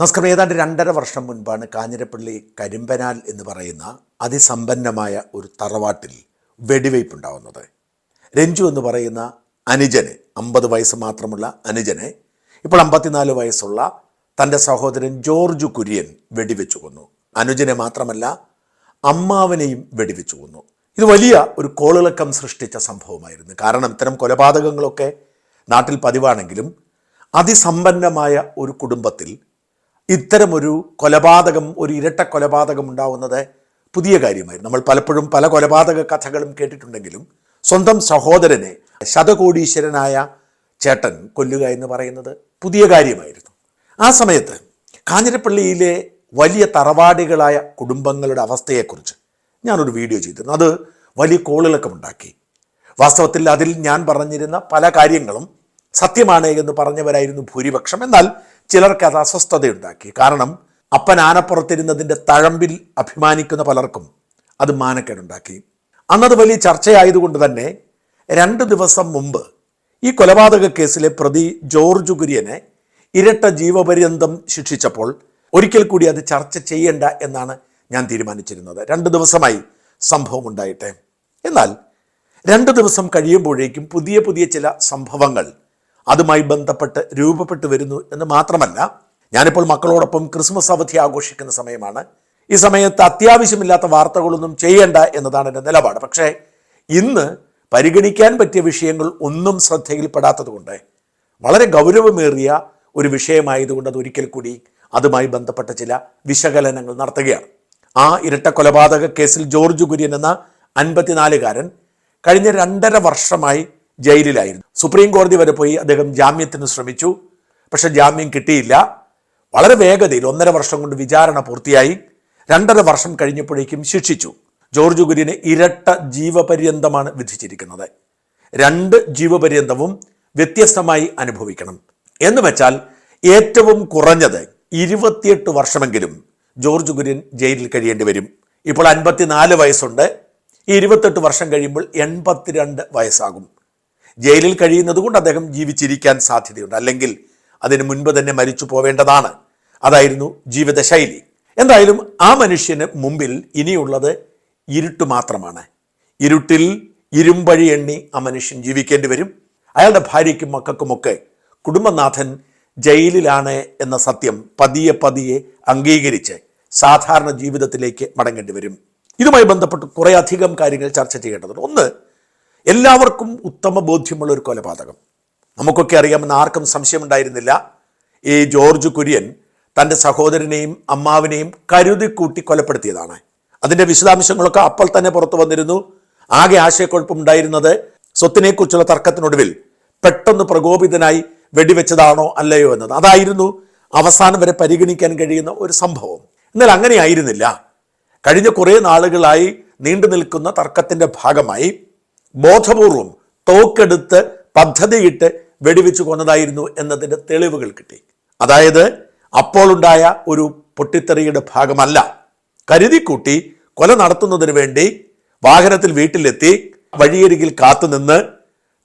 നമസ്കാരം. ഏതാണ്ട് രണ്ടര വർഷം മുൻപാണ് കാഞ്ഞിരപ്പള്ളി കരിമ്പനാൽ എന്ന് പറയുന്ന അതിസമ്പന്നമായ ഒരു തറവാട്ടിൽ വെടിവയ്പ്പുണ്ടാവുന്നത് രഞ്ജു എന്ന് പറയുന്ന അനുജന് അമ്പത് വയസ്സ് മാത്രമുള്ള അനുജന് ഇപ്പോൾ അമ്പത്തിനാല് വയസ്സുള്ള തന്റെ സഹോദരൻ ജോർജ് കുര്യൻ വെടിവെച്ചു കൊന്നു. അനുജനെ മാത്രമല്ല അമ്മാവനെയും വെടിവെച്ചു കൊന്നു. ഇത് വലിയ ഒരു കോളിളക്കം സൃഷ്ടിച്ച സംഭവമായിരുന്നു. കാരണം ഇത്തരം കൊലപാതകങ്ങളൊക്കെ നാട്ടിൽ പതിവാണെങ്കിലും അതിസമ്പന്നമായ ഒരു കുടുംബത്തിൽ ഇത്തരമൊരു കൊലപാതകം ഒരു ഇരട്ട കൊലപാതകം ഉണ്ടാവുന്നത് പുതിയ കാര്യമായിരുന്നു. നമ്മൾ പലപ്പോഴും പല കൊലപാതക കഥകളും കേട്ടിട്ടുണ്ടെങ്കിലും സ്വന്തം സഹോദരനെ ശതകോടീശ്വരനായ ചേട്ടൻ കൊല്ലുക എന്ന് പറയുന്നത് പുതിയ കാര്യമായിരുന്നു. ആ സമയത്ത് കാഞ്ഞിരപ്പള്ളിയിലെ വലിയ തറവാടികളായ കുടുംബങ്ങളുടെ അവസ്ഥയെക്കുറിച്ച് ഞാനൊരു വീഡിയോ ചെയ്തിരുന്നു. അത് വലിയ കോളിളക്കമുണ്ടാക്കി വാസ്തവത്തിൽ അതിൽ ഞാൻ പറഞ്ഞിരുന്ന പല കാര്യങ്ങളും സത്യമാണ് എന്ന് പറഞ്ഞവരായിരുന്നു ഭൂരിപക്ഷം. എന്നാൽ ചിലർക്ക് അത് അസ്വസ്ഥതയുണ്ടാക്കി. കാരണം അപ്പൻ ആനപ്പുറത്തിരുന്നതിന്റെ തഴമ്പിൽ അഭിമാനിക്കുന്ന പലർക്കും അത് മാനക്കേടുണ്ടാക്കി. അന്നത് വലിയ ചർച്ചയായതുകൊണ്ട് തന്നെ രണ്ട് ദിവസം മുമ്പ് ഈ കൊലപാതക കേസിലെ പ്രതി ജോർജ് കുര്യനെ ഇരട്ട ജീവപര്യന്തം ശിക്ഷിച്ചപ്പോൾ ഒരിക്കൽ കൂടി അത് ചർച്ച ചെയ്യേണ്ട എന്നാണ് ഞാൻ തീരുമാനിച്ചിരുന്നത്. രണ്ട് ദിവസമായി സംഭവം ഉണ്ടായിട്ടെ. എന്നാൽ രണ്ട് ദിവസം കഴിയുമ്പോഴേക്കും പുതിയ പുതിയ ചില സംഭവങ്ങൾ അതുമായി ബന്ധപ്പെട്ട് രൂപപ്പെട്ടു വരുന്നു എന്ന് മാത്രമല്ല ഞാനിപ്പോൾ മക്കളോടൊപ്പം ക്രിസ്മസ് അവധി ആഘോഷിക്കുന്ന സമയമാണ്. ഈ സമയത്ത് അത്യാവശ്യമില്ലാത്ത വാർത്തകളൊന്നും ചെയ്യേണ്ട എന്നതാണ് എന്റെ നിലപാട്. പക്ഷേ ഇന്ന് പരിഗണിക്കാൻ പറ്റിയ വിഷയങ്ങൾ ഒന്നും ശ്രദ്ധയിൽപ്പെടാത്തതുകൊണ്ട് വളരെ ഗൗരവമേറിയ ഒരു വിഷയമായതുകൊണ്ട് അത് ഒരിക്കൽ കൂടി അതുമായി ബന്ധപ്പെട്ട ചില വിശകലനങ്ങൾ നടത്തുകയാണ്. ആ ഇരട്ട കൊലപാതക കേസിൽ ജോർജ് കുര്യൻ എന്ന അൻപത്തിനാലുകാരൻ കഴിഞ്ഞ രണ്ടര വർഷമായി ജയിലിലായിരുന്നു. സുപ്രീം കോടതി വരെ പോയി അദ്ദേഹം ജാമ്യത്തിന് ശ്രമിച്ചു. പക്ഷെ ജാമ്യം കിട്ടിയില്ല. വളരെ വേഗതയിൽ ഒന്നര വർഷം കൊണ്ട് വിചാരണ പൂർത്തിയായി. രണ്ടര വർഷം കഴിഞ്ഞപ്പോഴേക്കും ശിക്ഷിച്ചു. ജോർജ് കുര്യന് ഇരട്ട ജീവപര്യന്തമാണ് വിധിച്ചിരിക്കുന്നത്. രണ്ട് ജീവപര്യന്തവും വ്യത്യസ്തമായി അനുഭവിക്കണം. എന്ന് വെച്ചാൽ ഏറ്റവും കുറഞ്ഞത് ഇരുപത്തിയെട്ട് വർഷമെങ്കിലും ജോർജ് കുര്യൻ ജയിലിൽ കഴിയേണ്ടി വരും. ഇപ്പോൾ അൻപത്തിനാല് വയസ്സുണ്ട്. ഈ ഇരുപത്തെട്ട് വർഷം കഴിയുമ്പോൾ എൺപത്തിരണ്ട് വയസ്സാകും. ജയിലിൽ കഴിയുന്നത് കൊണ്ട് അദ്ദേഹം ജീവിച്ചിരിക്കാൻ സാധ്യതയുണ്ട്. അല്ലെങ്കിൽ അതിന് മുൻപ് തന്നെ മരിച്ചു പോവേണ്ടതാണ്. അതായിരുന്നു ജീവിതശൈലി. എന്തായാലും ആ മനുഷ്യന് മുമ്പിൽ ഇനിയുള്ളത് ഇരുട്ട് മാത്രമാണ്. ഇരുട്ടിൽ ഇരുമ്പഴി എണ്ണി ആ മനുഷ്യൻ ജീവിക്കേണ്ടി വരും. അയാളുടെ ഭാര്യയ്ക്കും മക്കൾക്കുമൊക്കെ കുടുംബനാഥൻ ജയിലിലാണ് എന്ന സത്യം പതിയെ പതിയെ അംഗീകരിച്ച് സാധാരണ ജീവിതത്തിലേക്ക് മടങ്ങേണ്ടി വരും. ഇതുമായി ബന്ധപ്പെട്ട് കുറേ അധികം കാര്യങ്ങൾ ചർച്ച ചെയ്യേണ്ടതുണ്ട്. ഒന്ന് എല്ലാവർക്കും ഉത്തമ ബോധ്യമുള്ള ഒരു കൊലപാതകം. നമുക്കൊക്കെ അറിയാമെന്ന് ആർക്കും സംശയമുണ്ടായിരുന്നില്ല. ഈ ജോർജ് കുര്യൻ തന്റെ സഹോദരനെയും അമ്മാവിനെയും കരുതി കൂട്ടി കൊലപ്പെടുത്തിയതാണ്. അതിന്റെ വിശദാംശങ്ങളൊക്കെ അപ്പോൾ തന്നെ പുറത്തു വന്നിരുന്നു. ആകെ ആശയക്കുഴപ്പമുണ്ടായിരുന്നത് സ്വത്തിനെക്കുറിച്ചുള്ള തർക്കത്തിനൊടുവിൽ പെട്ടെന്ന് പ്രകോപിതനായി വെടിവെച്ചതാണോ അല്ലയോ എന്നത്. അതായിരുന്നു അവസാനം വരെ പരിഗണിക്കാൻ കഴിയുന്ന ഒരു സംഭവം. എന്നാൽ അങ്ങനെ ആയിരുന്നില്ല. കഴിഞ്ഞ കുറേ നാളുകളായി നീണ്ടു നിൽക്കുന്ന തർക്കത്തിന്റെ ഭാഗമായി ബോധപൂർവം തോക്കെടുത്ത് പദ്ധതിയിട്ട് വെടിവെച്ച് കൊന്നതായിരുന്നു എന്നതിന്റെ തെളിവുകൾ കിട്ടി. അതായത് അപ്പോൾ ഉണ്ടായ ഒരു പൊട്ടിത്തെറിയുടെ ഭാഗമല്ല. കരുതിക്കൂട്ടി കൊല നടത്തുന്നതിന് വേണ്ടി വാഹനത്തിൽ വീട്ടിലെത്തി വഴിയരികിൽ കാത്തുനിന്ന്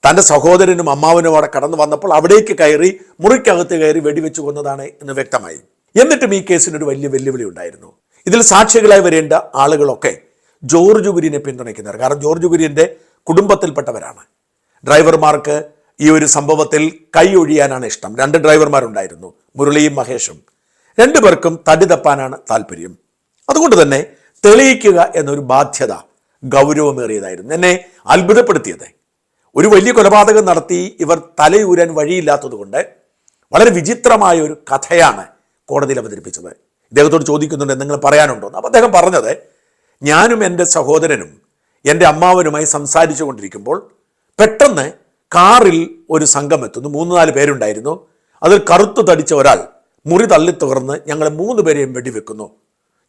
തന്റെ സഹോദരനും അമ്മാവനും അവിടെ കടന്നു വന്നപ്പോൾ അവിടേക്ക് കയറി മുറിക്കകത്ത് കയറി വെടിവെച്ച് കൊന്നതാണ് എന്ന് വ്യക്തമായി. എന്നിട്ടും ഈ കേസിനൊരു വലിയ വെല്ലുവിളി ഉണ്ടായിരുന്നു. ഇതിൽ സാക്ഷികളായി വരേണ്ട ആളുകളൊക്കെ ജോർജ് കുര്യനെ പിന്തുണയ്ക്കുന്നവർ കാരണം ജോർജ് കുര്യന്റെ കുടുംബത്തിൽപ്പെട്ടവരാണ്. ഡ്രൈവർമാർക്ക് ഈ ഒരു സംഭവത്തിൽ കൈ ഒഴിയാനാണ് ഇഷ്ടം. രണ്ട് ഡ്രൈവർമാരുണ്ടായിരുന്നു മുരളിയും മഹേഷും. രണ്ടുപേർക്കും തടി തപ്പാനാണ് താല്പര്യം. അതുകൊണ്ട് തന്നെ തെളിയിക്കുക എന്നൊരു ബാധ്യത ഗൗരവമേറിയതായിരുന്നു. എന്നെ അത്ഭുതപ്പെടുത്തിയത്. ഒരു വലിയ കൊലപാതകം നടത്തി ഇവർ തലയൂരാൻ വഴിയില്ലാത്തതുകൊണ്ട് വളരെ വിചിത്രമായ ഒരു കഥയാണ് കോടതിയിൽ അവതരിപ്പിച്ചത്. ഇദ്ദേഹത്തോട് ചോദിക്കുന്നുണ്ട് എന്തെങ്കിലും പറയാനുണ്ടോ? അപ്പം അദ്ദേഹം പറഞ്ഞത് ഞാനും എന്റെ സഹോദരനും എന്റെ അമ്മാവനുമായി സംസാരിച്ചു കൊണ്ടിരിക്കുമ്പോൾ പെട്ടെന്ന് കാറിൽ ഒരു സംഘം എത്തുന്നു. മൂന്ന് നാല് പേരുണ്ടായിരുന്നു. അതിൽ കറുത്തു തടിച്ച ഒരാൾ മുറി തള്ളി തുറന്ന് ഞങ്ങളെ മൂന്ന് പേരെയും വെടിവെക്കുന്നു.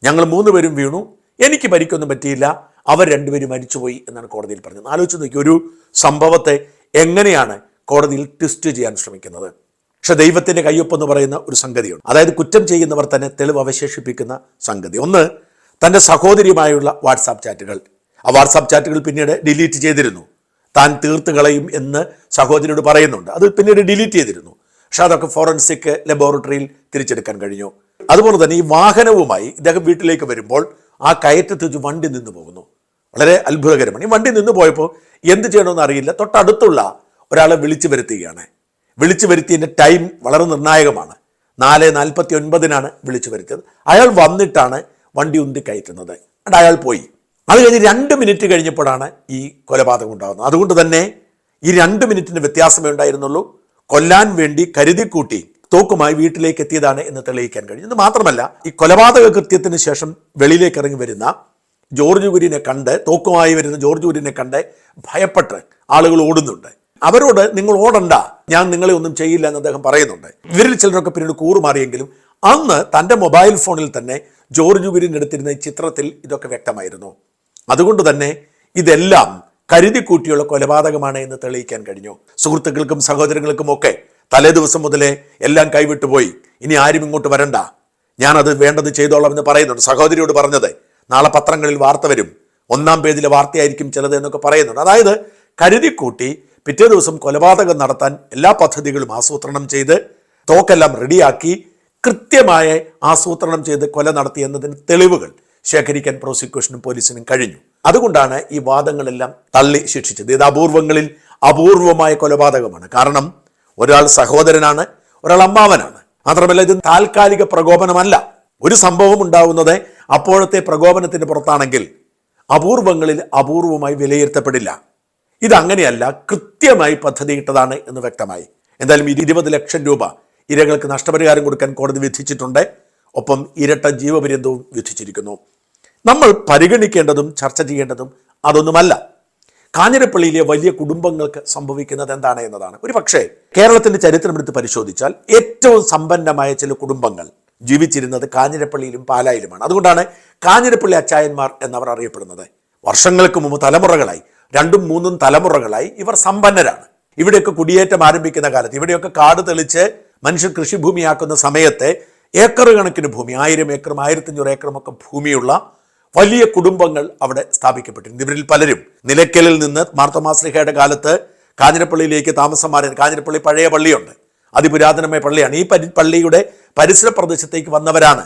ഞങ്ങൾ മൂന്ന് പേരും വീണു. എനിക്ക് പരിക്കൊന്നും പറ്റിയില്ല. അവർ രണ്ടുപേരും മരിച്ചുപോയി എന്നാണ് കോടതിയിൽ പറഞ്ഞത്. ആലോചിച്ച് നോക്കി ഒരു സംഭവത്തെ എങ്ങനെയാണ് കോടതിയിൽ ട്വിസ്റ്റ് ചെയ്യാൻ ശ്രമിക്കുന്നത്? പക്ഷെ ദൈവത്തിന്റെ കയ്യൊപ്പെന്ന് പറയുന്ന ഒരു സംഗതിയുണ്ട്. അതായത് കുറ്റം ചെയ്യുന്നവർ തന്നെ തെളിവ് അവശേഷിപ്പിക്കുന്ന സംഗതി. ഒന്ന് തന്റെ സഹോദരിയുമായുള്ള വാട്സാപ്പ് ചാറ്റുകൾ. ആ വാട്സാപ്പ് ചാറ്റുകൾ പിന്നീട് ഡിലീറ്റ് ചെയ്തിരുന്നു. താൻ തീർത്ത് കളയും എന്ന് സഹോദരിയോട് പറയുന്നുണ്ട്. അത് പിന്നീട് ഡിലീറ്റ് ചെയ്തിരുന്നു. പക്ഷേ അതൊക്കെ ഫോറൻസിക് ലബോറട്ടറിയിൽ തിരിച്ചെടുക്കാൻ കഴിഞ്ഞു. അതുപോലെ തന്നെ ഈ വാഹനവുമായി ഇദ്ദേഹം വീട്ടിലേക്ക് വരുമ്പോൾ ആ കയറ്റത്ത് വണ്ടി നിന്ന് പോകുന്നു. വളരെ അത്ഭുതകരമാണ്. ഈ വണ്ടി നിന്ന് പോയപ്പോൾ എന്ത് ചെയ്യണമെന്ന് അറിയില്ല. തൊട്ടടുത്തുള്ള ഒരാളെ വിളിച്ചു വരുത്തുകയാണ്. വിളിച്ചു വരുത്തിയതിന്റെ ടൈം വളരെ നിർണായകമാണ്. നാല് നാൽപ്പത്തി ഒൻപതിനാണ് വിളിച്ചു വരുത്തിയത്. അയാൾ വന്നിട്ടാണ് വണ്ടി ഉന്തി കയറ്റുന്നത്. അയാൾ പോയി. അത് കഴിഞ്ഞ് രണ്ട് മിനിറ്റ് കഴിഞ്ഞപ്പോഴാണ് ഈ കൊലപാതകം ഉണ്ടാകുന്നത്. അതുകൊണ്ട് തന്നെ ഈ രണ്ട് മിനിറ്റിന് വ്യത്യാസമേ ഉണ്ടായിരുന്നുള്ളൂ. കൊല്ലാൻ വേണ്ടി കരുതിക്കൂട്ടി തോക്കുമായി വീട്ടിലേക്ക് എത്തിയതാണ് എന്ന് തെളിയിക്കാൻ കഴിഞ്ഞു. ഇത് മാത്രമല്ല ഈ കൊലപാതക കൃത്യത്തിന് ശേഷം വെളിയിലേക്ക് ഇറങ്ങി വരുന്ന ജോർജ് കുര്യനെ കണ്ട് തോക്കുമായി വരുന്ന ജോർജ് കുര്യനെ കണ്ട് ഭയപ്പെട്ട് ആളുകൾ ഓടുന്നുണ്ട്. അവരോട് നിങ്ങൾ ഓടണ്ട ഞാൻ നിങ്ങളെ ഒന്നും ചെയ്യില്ല എന്ന് അദ്ദേഹം പറയുന്നുണ്ട്. ഇവരിൽ ചിലരൊക്കെ പിന്നീട് കൂറുമാറിയെങ്കിലും അന്ന് തന്റെ മൊബൈൽ ഫോണിൽ തന്നെ ജോർജ് കുര്യൻ എടുത്തിരുന്ന ചിത്രത്തിൽ ഇതൊക്കെ വ്യക്തമായിരുന്നു. അതുകൊണ്ട് തന്നെ ഇതെല്ലാം കരുതിക്കൂട്ടിയുള്ള കൊലപാതകമാണ് എന്ന് തെളിയിക്കാൻ കഴിഞ്ഞു. സുഹൃത്തുക്കൾക്കും സഹോദരങ്ങൾക്കും ഒക്കെ തലേ ദിവസം മുതലേ എല്ലാം കൈവിട്ടുപോയി ഇനി ആരും ഇങ്ങോട്ട് വരണ്ട. ഞാനത് വേണ്ടത് ചെയ്തോളാം എന്ന് പറയുന്നുണ്ട്. സഹോദരിയോട് പറഞ്ഞത് നാളെ പത്രങ്ങളിൽ വാർത്ത വരും. ഒന്നാം പേജിലെ വാർത്തയായിരിക്കും ചിലത് എന്നൊക്കെ പറയുന്നുണ്ട്. അതായത് കരുതിക്കൂട്ടി പിറ്റേ ദിവസം കൊലപാതകം നടത്താൻ എല്ലാ പദ്ധതികളും ആസൂത്രണം ചെയ്ത് തോക്കെല്ലാം റെഡിയാക്കി കൃത്യമായ ആസൂത്രണം ചെയ്ത് കൊല നടത്തി എന്നതിന് തെളിവുകൾ. ശേഖരിക്കാൻ പ്രോസിക്യൂഷനും പോലീസിനും കഴിഞ്ഞു. അതുകൊണ്ടാണ് ഈ വാദങ്ങളെല്ലാം തള്ളി ശിക്ഷിച്ചത്. ഇത് അപൂർവങ്ങളിൽ അപൂർവമായ കൊലപാതകമാണ്. കാരണം ഒരാൾ സഹോദരനാണ് ഒരാൾ അമ്മാവനാണ്. മാത്രമല്ല ഇത് താൽക്കാലിക പ്രകോപനമല്ല. ഒരു സംഭവം ഉണ്ടാവുന്നത് അപ്പോഴത്തെ പ്രകോപനത്തിന് പുറത്താണെങ്കിൽ അപൂർവങ്ങളിൽ അപൂർവമായി വിലയിരുത്തപ്പെടില്ല. ഇതങ്ങനെയല്ല കൃത്യമായി പദ്ധതിയിട്ടതാണ് എന്ന് വ്യക്തമായി. എന്തായാലും ഇരുപത് ലക്ഷം രൂപ ഇരകൾക്ക് നഷ്ടപരിഹാരം കൊടുക്കാൻ കോടതി വിധിച്ചിട്ടുണ്ട്. ഒപ്പം ഇരട്ട ജീവപര്യന്തവും വിധിച്ചിരിക്കുന്നു. നമ്മൾ പരിഗണിക്കേണ്ടതും ചർച്ച ചെയ്യേണ്ടതും അതൊന്നുമല്ല. കാഞ്ഞിരപ്പള്ളിയിലെ വലിയ കുടുംബങ്ങൾക്ക് സംഭവിക്കുന്നത് എന്താണ് എന്നതാണ്. ഒരു പക്ഷേ കേരളത്തിന്റെ ചരിത്രമെടുത്ത് പരിശോധിച്ചാൽ ഏറ്റവും സമ്പന്നമായ ചില കുടുംബങ്ങൾ ജീവിച്ചിരുന്നത് കാഞ്ഞിരപ്പള്ളിയിലും പാലായിലുമാണ്. അതുകൊണ്ടാണ് കാഞ്ഞിരപ്പള്ളി അച്ചായന്മാർ എന്നവർ അറിയപ്പെടുന്നത്. വർഷങ്ങൾക്ക് മുമ്പ് തലമുറകളായി രണ്ടും മൂന്നും തലമുറകളായി ഇവർ സമ്പന്നരാണ്. ഇവിടെയൊക്കെ കുടിയേറ്റം ആരംഭിക്കുന്ന കാലത്ത് ഇവിടെയൊക്കെ കാട് തെളിച്ച് മനുഷ്യർ കൃഷിഭൂമിയാക്കുന്ന സമയത്തെ ഏക്കർ കണക്കിന് ഭൂമി ആയിരം ഏക്കറും ആയിരത്തഞ്ഞൂറ് ഏക്കറും ഒക്കെ ഭൂമിയുള്ള വലിയ കുടുംബങ്ങൾ അവിടെ സ്ഥാപിക്കപ്പെട്ടിരുന്നു ഇവരിൽ പലരും നിലയ്ക്കലിൽ നിന്ന് മാർത്തമാശ്രീഹയുടെ കാലത്ത് കാഞ്ഞിരപ്പള്ളിയിലേക്ക് താമസം മാറി കാഞ്ഞിരപ്പള്ളി പഴയ പള്ളിയുണ്ട്. അതിപുരാതനമായ പള്ളിയാണ്. ഈ പരി പള്ളിയുടെ പരിസര പ്രദേശത്തേക്ക് വന്നവരാണ്.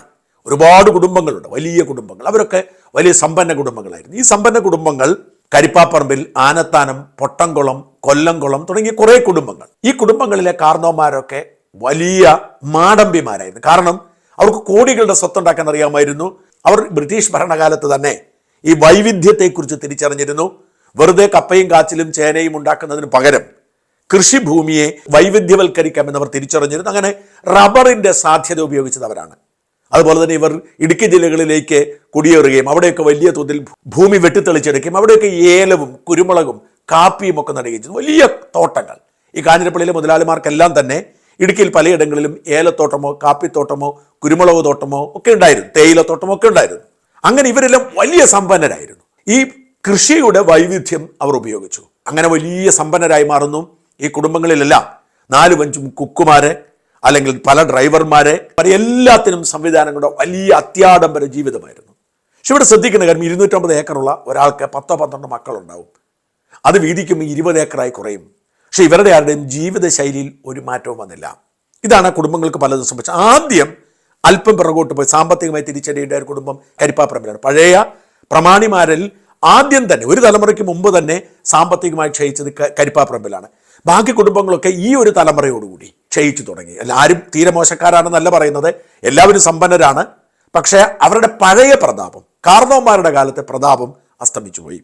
ഒരുപാട് കുടുംബങ്ങളുണ്ട്. വലിയ കുടുംബങ്ങൾ. അവരൊക്കെ വലിയ സമ്പന്ന കുടുംബങ്ങളായിരുന്നു. ഈ സമ്പന്ന കുടുംബങ്ങൾ കരിപ്പാപ്പറമ്പിൽ ആനത്താനം പൊട്ടംകുളം കൊല്ലംകുളം തുടങ്ങിയ കുറേ കുടുംബങ്ങൾ. ഈ കുടുംബങ്ങളിലെ കാർന്നോമാരൊക്കെ വലിയ മാടമ്പിമാരായിരുന്നു. കാരണം അവർക്ക് കോടികളുടെ സ്വത്തുണ്ടാക്കാൻ അറിയാമായിരുന്നു. അവർ ബ്രിട്ടീഷ് ഭരണകാലത്ത് തന്നെ ഈ വൈവിധ്യത്തെക്കുറിച്ച് തിരിച്ചറിഞ്ഞിരുന്നു. വെറുതെ കപ്പയും കാച്ചിലും ചേനയും ഉണ്ടാക്കുന്നതിന് പകരം കൃഷിഭൂമിയെ വൈവിധ്യവൽക്കരിക്കാമെന്ന് അവർ തിരിച്ചറിഞ്ഞിരുന്നു. അങ്ങനെ റബ്ബറിന്റെ സാധ്യത ഉപയോഗിച്ചതവരാണ് അതുപോലെ തന്നെ ഇവർ ഇടുക്കി ജില്ലകളിലേക്ക് കുടിയേറുകയും അവിടെയൊക്കെ വലിയ തോതിൽ ഭൂമി വെട്ടിത്തെളിച്ചെടുക്കുകയും അവിടെയൊക്കെ ഏലവും കുരുമുളകും കാപ്പിയും ഒക്കെ നടുകയും ചെയ്തു. വലിയ തോട്ടങ്ങൾ. ഈ കാഞ്ഞിരപ്പള്ളിയിലെ മുതലാളിമാർക്കെല്ലാം തന്നെ ഇടുക്കിയിൽ പലയിടങ്ങളിലും ഏലത്തോട്ടമോ കാപ്പിത്തോട്ടമോ കുരുമുളക് തോട്ടമോ ഒക്കെ ഉണ്ടായിരുന്നു. തേയിലത്തോട്ടമോ ഒക്കെ ഉണ്ടായിരുന്നു. അങ്ങനെ ഇവരെല്ലാം വലിയ സമ്പന്നരായിരുന്നു. ഈ കൃഷിയുടെ വൈവിധ്യം അവർ ഉപയോഗിച്ചു. അങ്ങനെ വലിയ സമ്പന്നരായി മാറുന്നു. ഈ കുടുംബങ്ങളിലെല്ലാം നാലും അഞ്ചും കുക്കുമാരെ അല്ലെങ്കിൽ പല ഡ്രൈവർമാരെ പല എല്ലാത്തിനും സംവിധാനങ്ങളുടെ വലിയ അത്യാഡംബര ജീവിതമായിരുന്നു. പക്ഷെ ഇവിടെ ശ്രദ്ധിക്കുന്ന കാര്യം ഇരുന്നൂറ്റമ്പത് ഏക്കറുള്ള ഒരാൾക്ക് പത്തോ പന്ത്രണ്ടോ മക്കളുണ്ടാവും. അത് വീതിക്കുമ്പോൾ ഇരുപത് ഏക്കറായി കുറയും. പക്ഷെ ഇവരുടെ ആരുടെയും ജീവിതശൈലിയിൽ ഒരു മാറ്റവും വന്നില്ല. ഇതാണ് കുടുംബങ്ങൾക്ക് പലതും സംഭവിച്ചത്. ആദ്യം അല്പം പിറകോട്ട് പോയി സാമ്പത്തികമായി തിരിച്ചടിയുടെ ഒരു കുടുംബം കരിപ്പാപ്പറമ്പിലാണ്. പഴയ പ്രമാണിമാരിൽ ആദ്യം തന്നെ ഒരു തലമുറയ്ക്ക് മുമ്പ് തന്നെ സാമ്പത്തികമായി ക്ഷയിച്ചത് കരിപ്പാപ്പറമ്പിലാണ്. ബാക്കി കുടുംബങ്ങളൊക്കെ ഈ ഒരു തലമുറയോടുകൂടി ക്ഷയിച്ചു തുടങ്ങി. അല്ല ആരും തീരെ മോശക്കാരാണെന്നല്ല പറയുന്നത്. എല്ലാവരും സമ്പന്നരാണ്. പക്ഷേ അവരുടെ പഴയ പ്രതാപം കാർണവന്മാരുടെ കാലത്തെ പ്രതാപം അസ്തമിച്ചു പോയി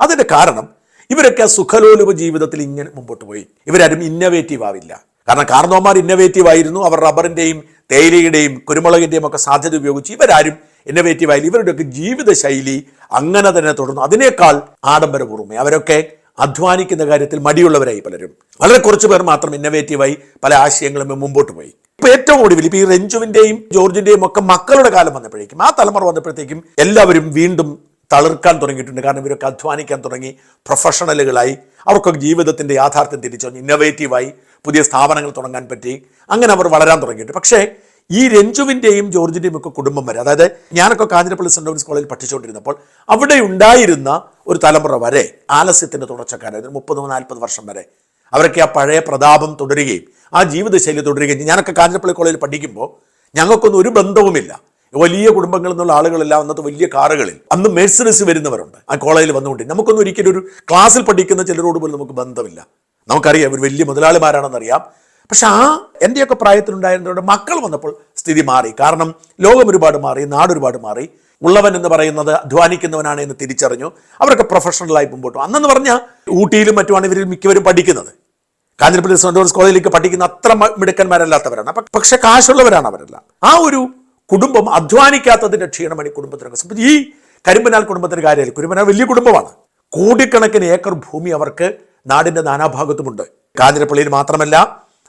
അതിന്റെ കാരണം ഇവരൊക്കെ സുഖലോലുപ ജീവിതത്തിൽ ഇങ്ങനെ മുമ്പോട്ട് പോയി. ഇവരാരും ഇന്നവേറ്റീവ് ആവില്ല. കാരണം കാർന്നോമാർ ഇന്നവേറ്റീവ് ആയിരുന്നു. അവർ റബ്ബറിന്റെയും തേയിലയുടെയും കുരുമുളകിന്റെയും ഒക്കെ സാധ്യത ഉപയോഗിച്ച് ഇവരാരും ഇന്നവേറ്റീവ് ആയില്ല. ഇവരുടെയൊക്കെ ജീവിതശൈലി അങ്ങനെ തന്നെ തുടർന്നു. അതിനേക്കാൾ ആഡംബരപൂർവമേ അവരൊക്കെ അധ്വാനിക്കുന്ന കാര്യത്തിൽ മടിയുള്ളവരായി പലരും. വളരെ കുറച്ച് പേർ മാത്രം ഇന്നവേറ്റീവായി പല ആശയങ്ങളും മുമ്പോട്ട് പോയി. ഇപ്പൊ ഏറ്റവും ഒടുവിൽ ഇപ്പൊ ഈ രഞ്ജുവിന്റെയും ജോർജിന്റെയും ഒക്കെ മക്കളുടെ കാലം വന്നപ്പോഴേക്കും ആ തലമുറ വന്നപ്പോഴത്തേക്കും എല്ലാവരും വീണ്ടും തളിർക്കാൻ തുടങ്ങിയിട്ടുണ്ട്. കാരണം ഇവരൊക്കെ അധ്വാനിക്കാൻ തുടങ്ങി പ്രൊഫഷണലുകളായി അവർക്കൊക്കെ ജീവിതത്തിന്റെ യാഥാർത്ഥ്യം തിരിച്ചറിഞ്ഞ് ഇന്നോവേറ്റീവായി പുതിയ സ്ഥാപനങ്ങൾ തുടങ്ങാൻ പറ്റി. അങ്ങനെ അവർ വളരാൻ തുടങ്ങിയിട്ടുണ്ട്. പക്ഷേ ഈ രഞ്ജുവിന്റെയും ജോർജിന്റെയും ഒക്കെ കുടുംബം വരെ അതായത് ഞാനൊക്കെ കാഞ്ഞിരപ്പള്ളി സെന്റ് ജോൺസ് കോളേജിൽ പഠിച്ചുകൊണ്ടിരുന്നപ്പോൾ അവിടെ ഉണ്ടായിരുന്ന ഒരു തലമുറ വരെ ആലസ്യത്തിന്റെ തുടർച്ചക്കാരായിരുന്നു. മുപ്പത് നാൽപ്പത് വർഷം വരെ. അവരൊക്കെ ആ പഴയ പ്രതാപം തുടരുകയും ആ ജീവിതശൈലി തുടരുകയും. ഞാനൊക്കെ കാഞ്ഞിരപ്പള്ളി കോളേജിൽ പഠിക്കുമ്പോൾ ഞങ്ങൾക്കൊന്നും ഒരു ബന്ധവുമില്ല. വലിയ കുടുംബങ്ങളിൽ നിന്നുള്ള ആളുകളെല്ലാം അന്നത്തെ വലിയ കാറുകളിൽ. അന്ന് മെഴ്സറിസ് വരുന്നവരുണ്ട്. ആ കോളേജിൽ വന്നുകൊണ്ട് നമുക്കൊന്നും ഒരിക്കലും ഒരു ക്ലാസ്സിൽ പഠിക്കുന്ന ചിലരോട് പോലും നമുക്ക് ബന്ധമില്ല. നമുക്കറിയാം ഇവർ വലിയ മുതലാളിമാരാണെന്നറിയാം. പക്ഷെ ആ എന്റെയൊക്കെ പ്രായത്തിലുണ്ടായിരുന്നവരുടെ മക്കൾ വന്നപ്പോൾ സ്ഥിതി മാറി. കാരണം ലോകം ഒരുപാട് മാറി നാട് ഒരുപാട് മാറി. ഉള്ളവൻ എന്ന് പറയുന്നത് അധ്വാനിക്കുന്നവനാണ് എന്ന് തിരിച്ചറിഞ്ഞു. അവരൊക്കെ പ്രൊഫഷണലായി മുമ്പോട്ട്. അന്നെന്ന് പറഞ്ഞാൽ ഊട്ടിയിലും മറ്റുമാണ് ഇവരിൽ മിക്കവരും പഠിക്കുന്നത്. കാഞ്ഞിരപ്പള്ളി സെന്റ് ജോൺസ് കോളേജിലേക്ക് പഠിക്കുന്ന അത്ര മിടുക്കന്മാരല്ലാത്തവരാണ്. പക്ഷെ കാശുള്ളവരാണ് അവരെല്ലാം. ആ ഒരു കുടുംബം അധ്വാനിക്കാത്തതിന്റെ ക്ഷീണമാണ് ഈ കുടുംബത്തിനൊക്കെ ഈ കരിമ്പനാൽ കുടുംബത്തിന്റെ കാര്യത്തിൽ കുരുമ്പനാൽ വലിയ കുടുംബമാണ്. കോടിക്കണക്കിന് ഏക്കർ ഭൂമി അവർക്ക് നാടിന്റെ നാനാഭാഗത്തുമുണ്ട്. കാഞ്ഞിരപ്പള്ളിയിൽ മാത്രമല്ല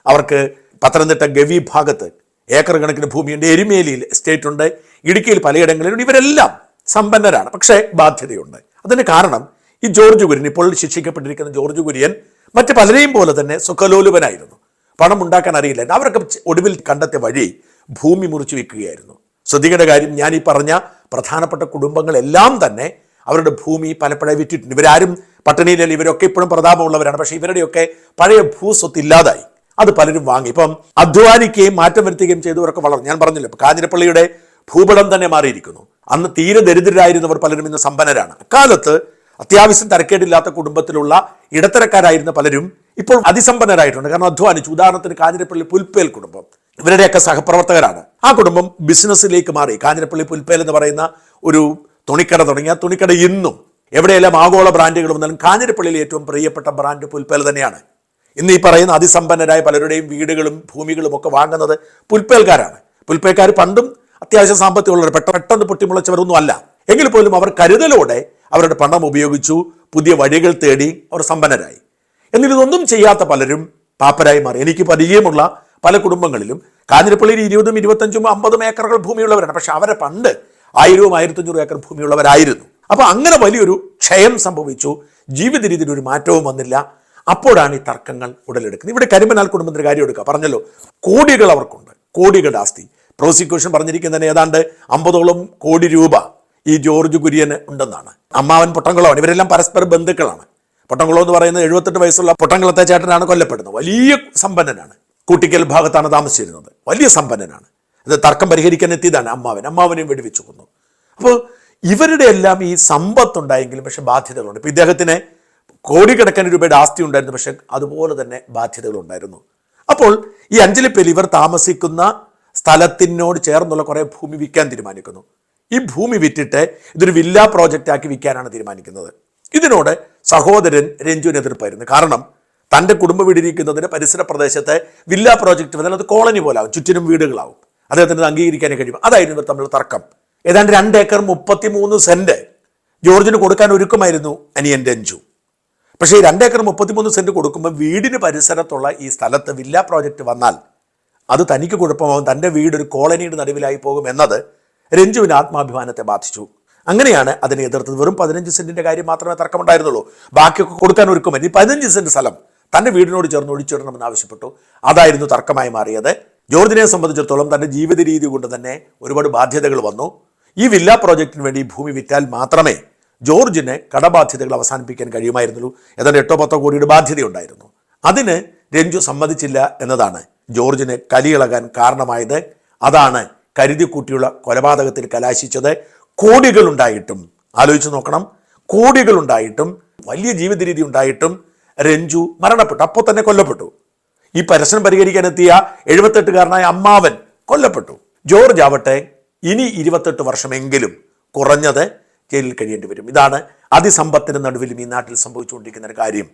അവർക്ക് പത്തനംതിട്ട ഗവി ഭാഗത്ത് ഏക്കർ കണക്കിന് ഭൂമിയുണ്ട്. എരുമേലിയിൽ എസ്റ്റേറ്റ് ഉണ്ട്. ഇടുക്കിയിൽ പലയിടങ്ങളിലുണ്ട്. ഇവരെല്ലാം സമ്പന്നരാണ്. പക്ഷേ ബാധ്യതയുണ്ട്. അതിന് കാരണം ഈ ജോർജ് കുര്യൻ ഇപ്പോൾ ശിക്ഷിക്കപ്പെട്ടിരിക്കുന്ന ജോർജ് കുര്യൻ മറ്റ് പലരെയും പോലെ തന്നെ സുഖലോലുപനായിരുന്നു. പണം ഉണ്ടാക്കാൻ അറിയില്ല അവരൊക്കെ ഒടുവിൽ കണ്ടെത്തിയ വഴി ഭൂമി മുറിച്ചു വെക്കുകയായിരുന്നു. ശ്രദ്ധിക്കേണ്ട കാര്യം ഞാൻ ഈ പറഞ്ഞ പ്രധാനപ്പെട്ട കുടുംബങ്ങളെല്ലാം തന്നെ അവരുടെ ഭൂമി പലപ്പോഴായി വിറ്റിട്ടുണ്ട്. ഇവരാരും പട്ടിണിയിലല്ല ഇവരൊക്കെ ഇപ്പോഴും പ്രതാപമുള്ളവരാണ്. പക്ഷേ ഇവരുടെയൊക്കെ പഴയ ഭൂസ്വത്ത് ഇല്ലാതായി. അത് പലരും വാങ്ങി. ഇപ്പം അധ്വാനിക്കുകയും മാറ്റം വരുത്തുകയും ചെയ്തവരൊക്കെ വളർന്നു. ഞാൻ പറഞ്ഞില്ല കാഞ്ഞിരപ്പള്ളിയുടെ ഭൂപടം തന്നെ മാറിയിരിക്കുന്നു. അന്ന് തീരെ ദരിദ്രരായിരുന്നവർ പലരും ഇന്ന് സമ്പന്നരാണ്. അക്കാലത്ത് അത്യാവശ്യം തരക്കേടില്ലാത്ത കുടുംബത്തിലുള്ള ഇടത്തരക്കാരായിരുന്ന പലരും ഇപ്പോൾ അതിസമ്പന്നരായിട്ടുണ്ട്. കാരണം അധ്വാനിച്ചു ഉദാഹരണത്തിന് കാഞ്ഞിരപ്പള്ളി പുൽപ്പേൽ കുടുംബം. ഇവരുടെയൊക്കെ സഹപ്രവർത്തകരാണ്. ആ കുടുംബം ബിസിനസ്സിലേക്ക് മാറി. കാഞ്ഞിരപ്പള്ളി പുൽപ്പേൽ എന്ന് പറയുന്ന ഒരു തുണിക്കട തുടങ്ങിയ തുണിക്കട ഇന്നും എവിടെയെല്ലാം ആഗോള ബ്രാൻഡുകൾ വന്നാലും കാഞ്ഞിരപ്പള്ളിയിൽ ഏറ്റവും പ്രിയപ്പെട്ട ബ്രാൻഡ് പുൽപ്പേൽ തന്നെയാണ്. ഇന്ന് ഈ പറയുന്ന അതിസമ്പന്നരായ പലരുടെയും വീടുകളും ഭൂമികളും ഒക്കെ വാങ്ങുന്നത് പുൽപ്പേൽക്കാരാണ്. പുൽപ്പേൽക്കാർ പണ്ടും അത്യാവശ്യം സാമ്പത്തികമുള്ളവർ. പെട്ട പെട്ടെന്ന് പൊട്ടിമുളച്ചവരൊന്നും അല്ല. എങ്കിൽ പോലും അവർ കരുതലോടെ അവരുടെ പണം ഉപയോഗിച്ചു പുതിയ വഴികൾ തേടി അവർ സമ്പന്നരായി. എന്നിട്ടിതൊന്നും ചെയ്യാത്ത പലരും പാപ്പരായി മാറി. എനിക്ക് പരിചയമുള്ള പല കുടുംബങ്ങളിലും കാഞ്ഞിരപ്പള്ളിയിൽ ഇരുപതും ഇരുപത്തഞ്ചും അമ്പതും ഏക്കറുകൾ ഭൂമിയുള്ളവരാണ്. പക്ഷെ അവരെ പണ്ട് ആയിരവും ആയിരത്തഞ്ഞൂറ് ഏക്കർ ഭൂമിയുള്ളവരായിരുന്നു. അപ്പോൾ അങ്ങനെ വലിയൊരു ക്ഷയം സംഭവിച്ചു. ജീവിത രീതിയിൽ ഒരു മാറ്റവും വന്നില്ല. അപ്പോഴാണ് ഈ തർക്കങ്ങൾ ഉടലെടുക്കുന്നത്. ഇവിടെ കരിമനാൽ കുടുംബത്തിന്റെ കാര്യം എടുക്കുക പറഞ്ഞല്ലോ കോടികൾ അവർക്കുണ്ട്. കോടികളുടെ ആസ്തി. പ്രോസിക്യൂഷൻ പറഞ്ഞിരിക്കുന്നതിന് ഏതാണ്ട് അമ്പതോളം കോടി രൂപ ഈ ജോർജ് കുര്യന് ഉണ്ടെന്നാണ്. അമ്മാവൻ പൊട്ടംകുളമാണ് ഇവരെല്ലാം പരസ്പര ബന്ധുക്കളാണ്. പൊട്ടംകുളം എന്ന് പറയുന്നത് എഴുപത്തെട്ട് വയസ്സുള്ള പൊട്ടംകുളത്തെ ചേട്ടനാണ് കൊല്ലപ്പെടുന്നത്. വലിയ സമ്പന്നനാണ്. കൂട്ടിക്കൽ ഭാഗത്താണ് താമസിച്ചിരുന്നത്. വലിയ സമ്പന്നനാണ്. അത് തർക്കം പരിഹരിക്കാൻ എത്തിയതാണ് അമ്മാവൻ. അമ്മാവനെയും വെടിവെച്ചു കൊന്നു അപ്പോൾ ഇവരുടെ എല്ലാം ഈ സമ്പത്തുണ്ടായെങ്കിലും പക്ഷെ ബാധ്യതകളുണ്ട്. ഇപ്പം ഇദ്ദേഹത്തിന് കോടിക്കണക്കിന് രൂപയുടെ ആസ്തി ഉണ്ടായിരുന്നു. പക്ഷെ അതുപോലെ തന്നെ ബാധ്യതകളുണ്ടായിരുന്നു. അപ്പോൾ ഈ അഞ്ചലിപ്പേൽ ഇവർ താമസിക്കുന്ന സ്ഥലത്തിനോട് ചേർന്നുള്ള കുറേ ഭൂമി വിൽക്കാൻ തീരുമാനിക്കുന്നു. ഈ ഭൂമി വിറ്റിട്ട് ഇതൊരു വില്ല പ്രോജക്റ്റാക്കി വിൽക്കാനാണ് തീരുമാനിക്കുന്നത്. ഇതിനോട് സഹോദരൻ രഞ്ജുവിന് എതിർപ്പായിരുന്നു. കാരണം തന്റെ കുടുംബ വീടിരിക്കുന്നതിന് പരിസര പ്രദേശത്തെ വില്ല പ്രോജക്റ്റ് വന്നാൽ അത് കോളനി പോലാവും ചുറ്റിനും വീടുകളാവും. അദ്ദേഹത്തിന് അംഗീകരിക്കാനേ കഴിയും. അതായിരുന്നു ഇവർ തമ്മിലുള്ള തർക്കം. ഏതാണ്ട് രണ്ട് ഏക്കർ മുപ്പത്തി മൂന്ന് സെന്റ് ജോർജിന് കൊടുക്കാൻ ഒരുക്കമായിരുന്നു അനിയൻ രഞ്ജു. പക്ഷേ ഈ രണ്ടേക്കർ മുപ്പത്തിമൂന്ന് സെന്റ് കൊടുക്കുമ്പോൾ വീടിന് പരിസരത്തുള്ള ഈ സ്ഥലത്ത് വില്ല പ്രോജക്റ്റ് വന്നാൽ അത് തനിക്ക് കുഴപ്പമാവും. തന്റെ വീട് ഒരു കോളനിയുടെ നടുവിലായി പോകും എന്നത് രഞ്ജുവിന് ആത്മാഭിമാനത്തെ ബാധിച്ചു. അങ്ങനെയാണ് അതിനെ എതിർത്തത്. വെറും പതിനഞ്ച് സെന്റിന്റെ കാര്യം മാത്രമേ തർക്കമുണ്ടായിരുന്നുള്ളൂ. ബാക്കിയൊക്കെ കൊടുക്കാൻ ഒരുക്കുമതി ഈ പതിനഞ്ച് സെന്റ് സ്ഥലം തന്റെ വീടിനോട് ചേർന്ന് ഒഴിച്ചിടണമെന്ന് ആവശ്യപ്പെട്ടു. അതായിരുന്നു തർക്കമായി മാറിയത്. ജോർജിനെ സംബന്ധിച്ചിടത്തോളം തന്റെ ജീവിത രീതി കൊണ്ട് തന്നെ ഒരുപാട് ബാധ്യതകൾ വന്നു. ഈ വില്ല പ്രോജക്റ്റിന് വേണ്ടി ഭൂമി വിറ്റാൽ മാത്രമേ ജോർജിന് കടബാധ്യതകൾ അവസാനിപ്പിക്കാൻ കഴിയുമായിരുന്നുള്ളൂ. ഏതാണ്ട് എട്ടോ പത്തോ കോടിയുടെ ബാധ്യതയുണ്ടായിരുന്നു. അതിന് രഞ്ജു സമ്മതിച്ചില്ല എന്നതാണ് ജോർജിന് കലിയിളകാൻ കാരണമായത്. അതാണ് കരുതിക്കൂട്ടിയുള്ള കൊലപാതകത്തിൽ കലാശിച്ചത്. കോടികളുണ്ടായിട്ടും ആലോചിച്ച് നോക്കണം കോടികളുണ്ടായിട്ടും വലിയ ജീവിത രീതി ഉണ്ടായിട്ടും രഞ്ജു മരണപ്പെട്ടു. അപ്പോൾ തന്നെ കൊല്ലപ്പെട്ടു. ഈ പ്രശ്നം പരിഹരിക്കാനെത്തിയ എഴുപത്തെട്ടുകാരനായ അമ്മാവൻ കൊല്ലപ്പെട്ടു. ജോർജ് ആവട്ടെ ഇനി ഇരുപത്തെട്ട് വർഷമെങ്കിലും കുറഞ്ഞത് ജയിലിൽ കഴിയേണ്ടി വരും. ഇതാണ് അതിസമ്പത്തിന് നടുവിലും ഈ നാട്ടിൽ സംഭവിച്ചുകൊണ്ടിരിക്കുന്ന ഒരു കാര്യം.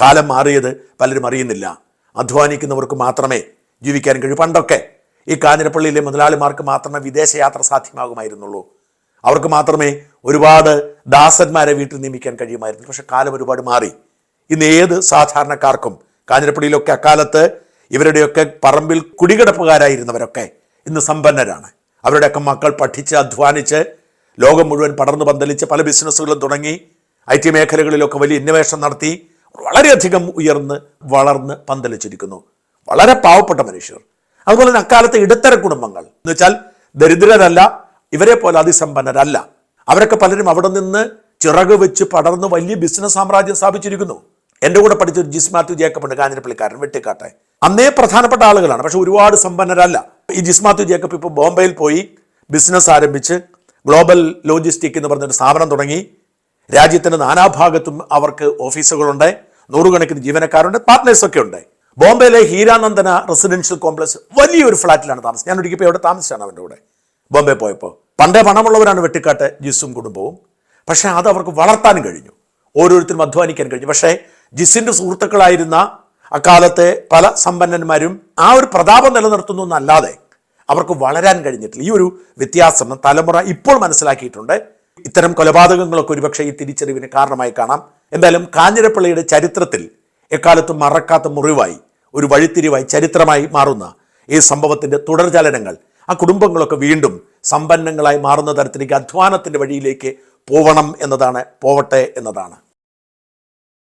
കാലം മാറിയത് പലരും അറിയുന്നില്ല. അധ്വാനിക്കുന്നവർക്ക് മാത്രമേ ജീവിക്കാൻ കഴിയൂ. പണ്ടൊക്കെ ഈ കാഞ്ഞിരപ്പള്ളിയിലെ മുതലാളിമാർക്ക് മാത്രമേ വിദേശയാത്ര സാധ്യമാകുമായിരുന്നുള്ളൂ. അവർക്ക് മാത്രമേ ഒരുപാട് ദാസന്മാരെ വീട്ടിൽ നിയമിക്കാൻ കഴിയുമായിരുന്നു പക്ഷെ കാലം ഒരുപാട് മാറി. ഇന്ന് ഏത് സാധാരണക്കാർക്കും കാഞ്ഞിരപ്പള്ളിയിലൊക്കെ അക്കാലത്ത് ഇവരുടെയൊക്കെ പറമ്പിൽ കുടികിടപ്പുകാരായിരുന്നവരൊക്കെ ഇന്ന് സമ്പന്നരാണ്. അവരുടെയൊക്കെ മക്കൾ പഠിച്ച് അധ്വാനിച്ച് ലോകം മുഴുവൻ പടർന്നു പന്തലിച്ച് പല ബിസിനസ്സുകളും തുടങ്ങി ഐ ടി മേഖലകളിലൊക്കെ വലിയ ഇന്നവേഷൻ നടത്തി വളരെയധികം ഉയർന്ന് വളർന്ന് പന്തലിച്ചിരിക്കുന്നു. വളരെ പാവപ്പെട്ട മനുഷ്യർ. അതുപോലെ തന്നെ അക്കാലത്തെ ഇടത്തര കുടുംബങ്ങൾ. എന്ന് വെച്ചാൽ ദരിദ്രരല്ല ഇവരെ പോലെ അതിസമ്പന്നരല്ല. അവരൊക്കെ പലരും അവിടെ നിന്ന് ചിറക് വെച്ച് പടർന്ന് വലിയ ബിസിനസ് സാമ്രാജ്യം സ്ഥാപിച്ചിരിക്കുന്നു. എന്റെ കൂടെ പഠിച്ച ഒരു ജിസ് മാത്യു ജേക്കബ് ഉണ്ട് കാഞ്ഞിരപ്പള്ളിക്കാരൻ വെട്ടിക്കാട്ടെ അന്നേ പ്രധാനപ്പെട്ട ആളുകളാണ്. പക്ഷെ ഒരുപാട് സമ്പന്നരല്ല. ഈ ജിസ്മാത്തു ജേക്കബ് ഇപ്പോൾ ബോംബെയിൽ പോയി ബിസിനസ് ആരംഭിച്ച് ഗ്ലോബൽ ലോജിസ്റ്റിക് എന്ന് പറഞ്ഞൊരു സ്ഥാപനം തുടങ്ങി. രാജ്യത്തിന്റെ നാനാഭാഗത്തും അവർക്ക് ഓഫീസുകളുണ്ട് നൂറുകണക്കിന് ജീവനക്കാരുണ്ട് പാർട്ട്നേഴ്സൊക്കെ ഉണ്ട്. ബോംബെയിലെ ഹീരാനന്ദന റെസിഡൻഷ്യൽ കോംപ്ലക്സ് വലിയൊരു ഫ്ലാറ്റിലാണ് താമസം ഞാൻ ഒരിക്കൽ അവിടെ താമസിച്ചാണ് അവന്റെ കൂടെ? ബോംബെ പോയപ്പോൾ. പണ്ടേ പണമുള്ളവരാണ് വെട്ടിക്കാട്ട് ജിസും കുടുംബവും. പക്ഷേ അത് അവർക്ക് വളർത്താനും കഴിഞ്ഞു. ഓരോരുത്തരും അധ്വാനിക്കാൻ കഴിഞ്ഞു. പക്ഷേ ജിസിന്റെ സുഹൃത്തുക്കളായിരുന്ന അക്കാലത്തെ പല സമ്പന്നന്മാരും ആ ഒരു പ്രതാപം നിലനിർത്തുന്നു എന്നല്ലാതെ അവർക്ക് വളരാൻ കഴിഞ്ഞിട്ടില്ല. ഈ ഒരു വ്യത്യാസം തലമുറ ഇപ്പോൾ മനസ്സിലാക്കിയിട്ടുണ്ട്. ഇത്തരം കൊലപാതകങ്ങളൊക്കെ ഒരുപക്ഷെ ഈ തിരിച്ചറിവിന് കാരണമായി കാണാം. എന്തായാലും കാഞ്ഞിരപ്പള്ളിയുടെ ചരിത്രത്തിൽ എക്കാലത്തും മറക്കാത്ത മുറിവായി ഒരു വഴിത്തിരിവായി ചരിത്രമായി മാറുന്ന ഈ സംഭവത്തിന്റെ തുടർചലനങ്ങൾ ആ കുടുംബങ്ങളൊക്കെ വീണ്ടും സമ്പന്നങ്ങളായി മാറുന്ന തരത്തിലേക്ക് അധ്വാനത്തിന്റെ വഴിയിലേക്ക് പോവണം എന്നതാണ് പോവട്ടെ എന്നതാണ്.